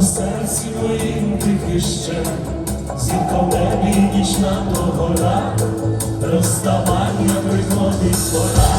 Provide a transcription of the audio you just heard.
у серці моїм тихий ще, зірка в небі нічна догора, розставання приходить пора.